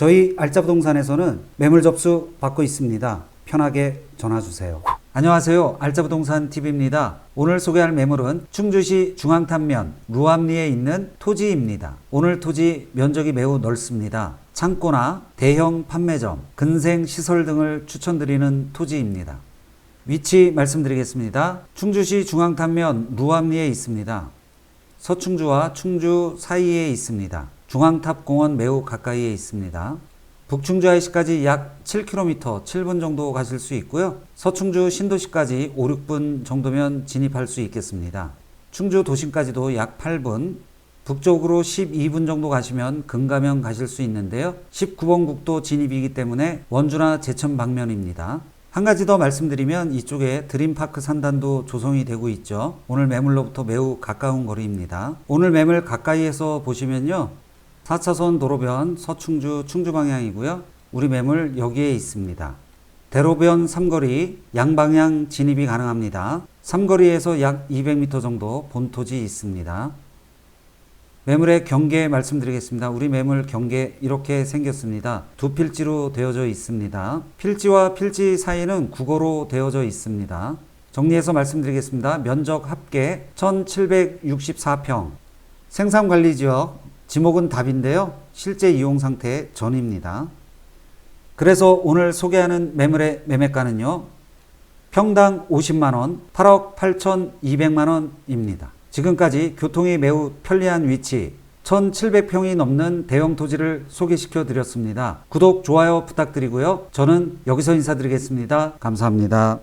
저희 알짜부동산에서는 매물 접수 받고 있습니다. 편하게 전화 주세요. 안녕하세요. 알짜부동산 TV입니다. 오늘 소개할 매물은 충주시 중앙탄면 루암리에 있는 토지입니다. 오늘 토지 면적이 매우 넓습니다. 창고나 대형 판매점, 근생 시설 등을 추천드리는 토지입니다. 위치 말씀드리겠습니다. 충주시 중앙탄면 루암리에 있습니다. 서충주와 충주 사이에 있습니다. 중앙탑 공원 매우 가까이에 있습니다. 북충주 IC까지 약 7km, 7분 정도 가실 수 있고요. 서충주 신도시까지 5, 6분 정도면 진입할 수 있겠습니다. 충주 도심까지도 약 8분, 북쪽으로 12분 정도 가시면 금가면 가실 수 있는데요. 19번 국도 진입이기 때문에 원주나 제천 방면입니다. 한 가지 더 말씀드리면 이쪽에 드림파크 산단도 조성이 되고 있죠. 오늘 매물로부터 매우 가까운 거리입니다. 오늘 매물 가까이에서 보시면요. 4차선 도로변 서충주 충주 방향이고요. 우리 매물 여기에 있습니다. 대로변 삼거리 양방향 진입이 가능합니다. 삼거리에서 약 200m 정도 본토지 있습니다. 매물의 경계 말씀드리겠습니다. 우리 매물 경계 이렇게 생겼습니다. 두 필지로 되어져 있습니다. 필지와 필지 사이는 국어로 되어져 있습니다. 정리해서 말씀드리겠습니다. 면적 합계 1764평. 생산관리지역 지목은 답인데요. 실제 이용 상태 전입니다. 그래서 오늘 소개하는 매물의 매매가는요. 평당 50만원, 8억 8,200만원입니다. 지금까지 교통이 매우 편리한 위치, 1,700평이 넘는 대형 토지를 소개시켜 드렸습니다. 구독, 좋아요 부탁드리고요. 저는 여기서 인사드리겠습니다. 감사합니다.